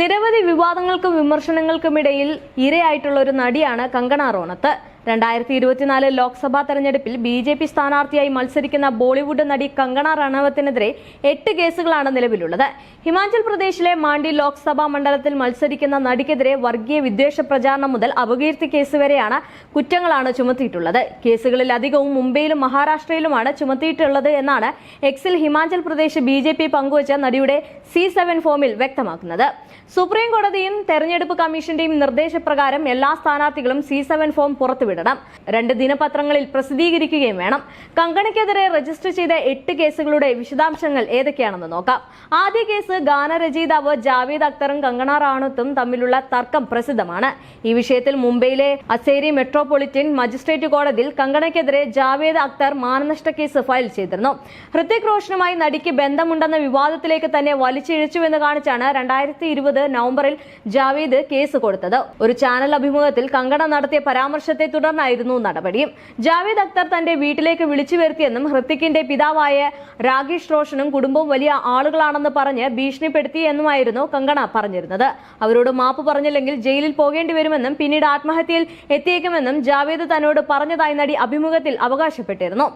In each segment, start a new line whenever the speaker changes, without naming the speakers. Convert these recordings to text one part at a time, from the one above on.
നിരവധി വിവാദങ്ങൾക്കും വിമർശനങ്ങൾക്കുമിടയിൽ ഇരയായിട്ടുള്ള ഒരു നടിയാണ് കങ്കണ റോണത്ത്. രണ്ടായിരത്തി ഇരുപത്തിനാല് ലോക്സഭാ തെരഞ്ഞെടുപ്പിൽ ബി ജെ പി സ്ഥാനാർത്ഥിയായി മത്സരിക്കുന്ന ബോളിവുഡ് നടി കങ്കണ റണവത്തിനെതിരെ എട്ട് കേസുകളാണ് നിലവിലുള്ളത്. ഹിമാചൽ പ്രദേശിലെ മാണ്ഡി ലോക്സഭാ മണ്ഡലത്തിൽ മത്സരിക്കുന്ന നടിക്കെതിരെ വർഗീയ വിദ്വേഷ പ്രചാരണം മുതൽ അപകീർത്തി കേസ് വരെയാണ് കുറ്റങ്ങളാണ് ചുമത്തിയിട്ടുള്ളത്. കേസുകളിൽ അധികവും മുംബൈയിലും മഹാരാഷ്ട്രയിലുമാണ് ചുമത്തിയിട്ടുള്ളത് എന്നാണ് എക്സിൽ Himachal Pradesh B J P പങ്കുവച്ച നടിയുടെ സി സെവൻ ഫോമിൽ വ്യക്തമാക്കുന്നത്. സുപ്രീം കോടതിയും തെരഞ്ഞെടുപ്പ് കമ്മീഷന്റെയും നിർദ്ദേശപ്രകാരം എല്ലാ സ്ഥാനാർത്ഥികളും സി സെവൻ ഫോം പുറത്തുവിടണം രണ്ട് ദിനപത്രങ്ങളിൽ പ്രസിദ്ധീകരിക്കുകയും വേണം. കങ്കണയ്ക്കെതിരെ രജിസ്റ്റർ ചെയ്ത എട്ട് കേസുകളുടെ വിശദാംശങ്ങൾ ഏതൊക്കെയാണെന്ന് നോക്കാം. ആദ്യ കേസ് ഗാനരചയിതാവ് ജാവേദ് അക്തറും കങ്കണ റാണുത്തും തമ്മിലുള്ള തർക്കം പ്രസിദ്ധമാണ്. ഈ വിഷയത്തിൽ മുംബൈയിലെ അസേരി മെട്രോപൊളിറ്റൻ മജിസ്ട്രേറ്റ് കോടതിയിൽ കങ്കണയ്ക്കെതിരെ ജാവേദ് അക്തർ മാനനഷ്ട കേസ് ഫയൽ ചെയ്തിരുന്നു. ഹൃത്തിക് റോഷനുമായി നടിക്ക് ബന്ധമുണ്ടെന്ന വിവാദത്തിലേക്ക് തന്നെ വലിച്ചിഴച്ചുവെന്ന് കാണിച്ചാണ് രണ്ടായിരത്തി ഇരുപത് നവംബറിൽ ജാവേദ് കേസ് കൊടുത്തത്. ഒരു ചാനൽ അഭിമുഖത്തിൽ കങ്കണ നടത്തിയ പരാമർശത്തെ തുടർന്നായിരുന്നു നടപടി. ജാവേദ് അക്തർ തന്റെ വീട്ടിലേക്ക് വിളിച്ചു വരുത്തിയെന്നും ഹൃത്തിക്കിന്റെ പിതാവായ രാകേഷ് റോഷനും കുടുംബവും വലിയ ആളുകളാണെന്ന് പറഞ്ഞ് ഭീഷണിപ്പെടുത്തി എന്നുമായിരുന്നു കങ്കണ പറഞ്ഞിരുന്നത്. അവരോട് മാപ്പ് പറഞ്ഞില്ലെങ്കിൽ ജയിലിൽ പോകേണ്ടി വരുമെന്നും പിന്നീട് ആത്മഹത്യയിൽ എത്തിയേക്കുമെന്നും ജാവേദ് തന്നോട് പറഞ്ഞതായി നടി അഭിമുഖത്തിൽ അവകാശപ്പെട്ടിരുന്നു.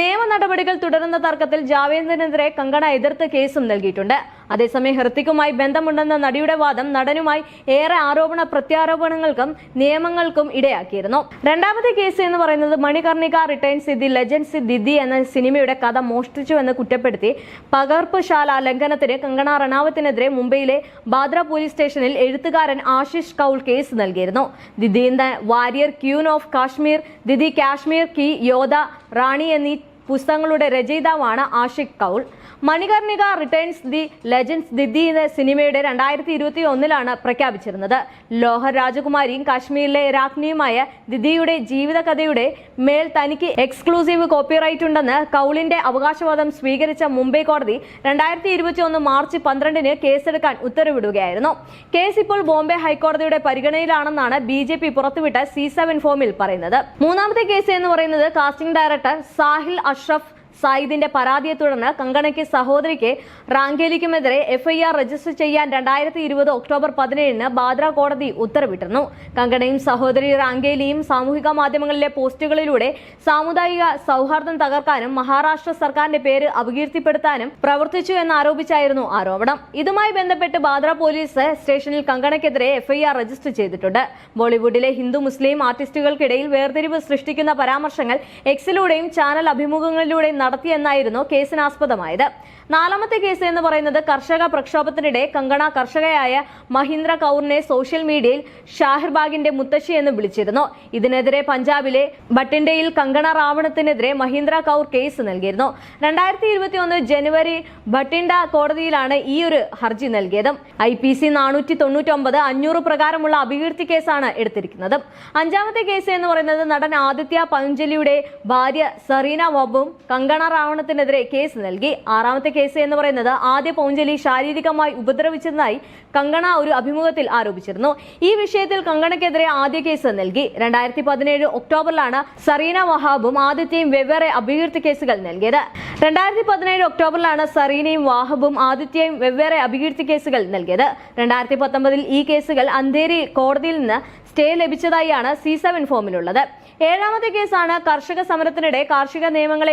നിയമ നടപടികൾ തുടരുന്ന തർക്കത്തിൽ ജാവേദിനെതിരെ കങ്കണ എതിർത്ത് കേസും നൽകിയിട്ടുണ്ട്. അതേസമയം ഹൃത്തിക്കുമായി ബന്ധമുണ്ടെന്ന നടിയുടെ വാദം നടനുമായി ഏറെ ആരോപണ പ്രത്യാരോപണങ്ങൾക്കും നിയമങ്ങൾക്കും ഇടയാക്കിയിരുന്നു. രണ്ടാമത്തെ കേസ് എന്ന് പറയുന്നത് Manikarnika returns the legends Didda എന്ന സിനിമയുടെ കഥ മോഷ്ടിച്ചു എന്ന് കുറ്റപ്പെടുത്തി. പകർപ്പുശാല ലംഘനത്തിന് കങ്കണ റണാവത്തിനെതിരെ മുംബൈയിലെ ബാദ്ര പോലീസ് സ്റ്റേഷനിൽ എഴുത്തുകാരൻ ആശിഷ് കൌൾ കേസ് നൽകിയിരുന്നു. Didda warrior queen of Kashmir Didda Kashmir ki Yodha Rani എന്നീ പുസ്തകങ്ങളുടെ രചയിതാവാണ് Ashish Kaul. Manikarnika returns the legends Didda എന്ന സിനിമയുടെ രണ്ടായിരത്തി ഇരുപത്തി ഒന്നിലാണ് പ്രഖ്യാപിച്ചിരുന്നത്. ലോഹർ രാജകുമാരിയും കാശ്മീരിലെ രാജ്ഞിയുമായ ദിദിയുടെ ജീവിതകഥയുടെ മേൽ തനിക്ക് എക്സ്ക്ലൂസീവ് കോപ്പിറൈറ്റ് ഉണ്ടെന്ന് കൗളിന്റെ അവകാശവാദം സ്വീകരിച്ച മുംബൈ കോടതി രണ്ടായിരത്തി ഇരുപത്തി ഒന്ന് മാർച്ച് പന്ത്രണ്ടിന് കേസെടുക്കാൻ ഉത്തരവിടുകയായിരുന്നു. കേസ് ഇപ്പോൾ ബോംബെ ഹൈക്കോടതിയുടെ പരിഗണനയിലാണെന്നാണ് ബി ജെ പി പുറത്തുവിട്ട സി സെവൻ ഫോമിൽ പറയുന്നത്. മൂന്നാമത്തെ കേസ് എന്ന് പറയുന്നത് കാസ്റ്റിംഗ് ഡയറക്ടർ സാഹിൽ আশরাফ സായിദിന്റെ പരാതിയെ തുടർന്ന് കങ്കണയ്ക്ക് സഹോദരിക്ക് റാങ്കേലിക്കുമെതിരെ എഫ്ഐആർ രജിസ്റ്റർ ചെയ്യാൻ രണ്ടായിരത്തി ഇരുപത് ഒക്ടോബർ പതിനേഴിന് ബാദ്ര കോടതി ഉത്തരവിട്ടിരുന്നു. കങ്കണയും സഹോദരി റാങ്കേലിയും സാമൂഹിക മാധ്യമങ്ങളിലെ പോസ്റ്റുകളിലൂടെ സാമുദായിക സൗഹാർദ്ദം തകർക്കാനും മഹാരാഷ്ട്ര സർക്കാരിന്റെ പേര് അപകീർത്തിപ്പെടുത്താനും പ്രവർത്തിച്ചു എന്നാരോപിച്ചായിരുന്നു ആരോപണം. ഇതുമായി ബന്ധപ്പെട്ട് ബാദ്ര പോലീസ് സ്റ്റേഷനിൽ കങ്കണയ്ക്കെതിരെ എഫ്ഐആർ രജിസ്റ്റർ ചെയ്തിട്ടുണ്ട്. ബോളിവുഡിലെ ഹിന്ദു മുസ്ലിം ആർട്ടിസ്റ്റുകൾക്കിടയിൽ വേർതിരിവ് സൃഷ്ടിക്കുന്ന പരാമർശങ്ങൾ എക്സിലൂടെയും ചാനൽ അഭിമുഖങ്ങളിലൂടെയും നടത്തിയെന്നായിരുന്നു കേസിനാസ്പദമായത്. നാലാമത്തെ കേസ് എന്ന് പറയുന്നത് കർഷക പ്രക്ഷോഭത്തിനിടെ കങ്കണ കർഷകയായ മഹീന്ദ്ര കൗറിനെ സോഷ്യൽ മീഡിയയിൽ ഷാഹിർബാഗിന്റെ മുത്തശ്ശി എന്ന് വിളിച്ചിരുന്നു. ഇതിനെതിരെ പഞ്ചാബിലെ ബട്ടിൻഡയിൽ കങ്കണ റാവണത്തിനെതിരെ മഹീന്ദ്ര കൗർ കേസ് നൽകിയിരുന്നു. രണ്ടായിരത്തി ഇരുപത്തി ഒന്ന് ജനുവരി ബട്ടിൻഡ കോടതിയിലാണ് ഈ ഒരു ഹർജി നൽകിയത്. ഐ പി സി നാനൂറ്റി തൊണ്ണൂറ്റി ഒമ്പത് അഞ്ഞൂറ് പ്രകാരമുള്ള അപകീർത്തി കേസാണ് എടുത്തിരിക്കുന്നത്. അഞ്ചാമത്തെ കേസ് എന്ന് പറയുന്നത് നടൻ ആദിത്യ പഞ്ചലിയുടെ ഭാര്യ സറീന വബും കങ്കണ റാവണത്തിനെതിരെ കേസ് നൽകി. ആറാമത്തെ കേസ് എന്ന് പറയുന്നത് ആദ്യ പൗഞ്ചലി ശാരീരികമായി ഉപദ്രവിച്ചതായി കങ്കണ ഒരു അഭിമുഖത്തിൽ ആരോപിച്ചിരുന്നു. ഈ വിഷയത്തിൽ കങ്കണയ്ക്കെതിരെ ആദ്യ കേസ് നൽകി. രണ്ടായിരത്തി പതിനേഴ് ഒക്ടോബറിലാണ് സറീന വഹാബും ആദിത്യയും വെവ്വേറെ അഭികീർത്തി കേസുകൾ നൽകിയത്. രണ്ടായിരത്തി പതിനേഴ് ഒക്ടോബറിലാണ് സറീനയും വാഹബും ആദിത്യയും വെവ്വേറെ അഭികീർത്തി കേസുകൾ നൽകിയത്. രണ്ടായിരത്തി പത്തൊമ്പതിൽ ഈ കേസുകൾ അന്ധേരി കോടതിയിൽ നിന്ന് സ്റ്റേ ലഭിച്ചതായാണ് സി സെവൻ ഫോമിലുള്ളത്. ഏഴാമത്തെ കേസാണ് കർഷക സമരത്തിനിടെ കാർഷിക നിയമങ്ങളെ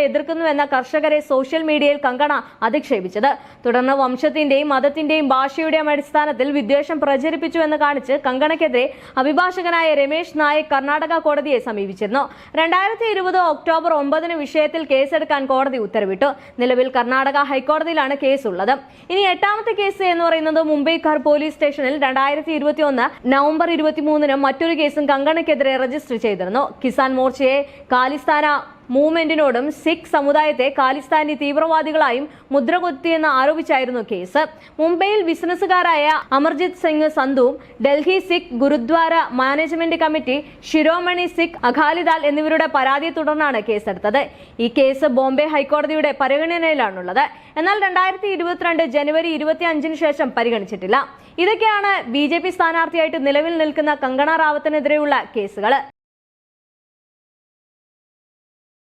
എതിർക്കുന്നുവെന്ന കർഷകരെ സോഷ്യൽ മീഡിയയിൽ കങ്കണ അധിക്ഷേപിച്ചത്. തുടർന്ന് വംശത്തിന്റെയും മതത്തിന്റെയും ഭാഷയുടെയും അടിസ്ഥാനത്തിൽ വിദ്വേഷം പ്രചരിപ്പിച്ചുവെന്ന് കാണിച്ച് കങ്കണയ്ക്കെതിരെ അഭിഭാഷകനായ രമേശ് നായക് കർണാടക കോടതിയെ സമീപിച്ചിരുന്നു. രണ്ടായിരത്തി ഇരുപത് ഒക്ടോബർ ഒമ്പതിന് വിഷയത്തിൽ കേസെടുക്കാൻ കോടതി ഉത്തരവിട്ടു. നിലവിൽ കർണാടക ഹൈക്കോടതിയിലാണ് കേസുള്ളത്. ഇനി എട്ടാമത്തെ കേസ് എന്ന് പറയുന്നത് മുംബൈ കാർ പോലീസ് സ്റ്റേഷനിൽ രണ്ടായിരത്തി ഇരുപത്തിയൊന്ന് നവംബർ ഇരുപത്തിമൂന്നിന് മറ്റൊരു കേസും കങ്കണയ്ക്കെതിരെ രജിസ്റ്റർ ചെയ്തിരുന്നു. കിസാൻ മോർച്ചയെ കാലിസ്ഥാന മൂവ്മെന്റിനോടും സിഖ് സമുദായത്തെ ഖാലിസ്ഥാനി തീവ്രവാദികളായും മുദ്രകുത്തിയെന്ന് ആരോപിച്ചായിരുന്നു കേസ്. മുംബൈയിൽ ബിസിനസ്സുകാരായ അമർജിത് സിംഗ് സന്ധുവും ഡൽഹി സിഖ് ഗുരുദ്വാര മാനേജ്മെന്റ് കമ്മിറ്റി ശിരോമണി സിഖ് അഖാലിദാൽ എന്നിവരുടെ പരാതിയെ തുടർന്നാണ് കേസെടുത്തത്. ഈ കേസ് ബോംബെ ഹൈക്കോടതിയുടെ പരിഗണനയിലാണുള്ളത്. എന്നാൽ രണ്ടായിരത്തി ഇരുപത്തിരണ്ട് ജനുവരി ഇരുപത്തി അഞ്ചിന് ശേഷം പരിഗണിച്ചിട്ടില്ല. ഇതൊക്കെയാണ് ബി ജെ പി സ്ഥാനാർത്ഥിയായിട്ട് നിലവിൽ നിൽക്കുന്ന കങ്കണ റാവത്തിനെതിരെയുള്ള കേസുകൾ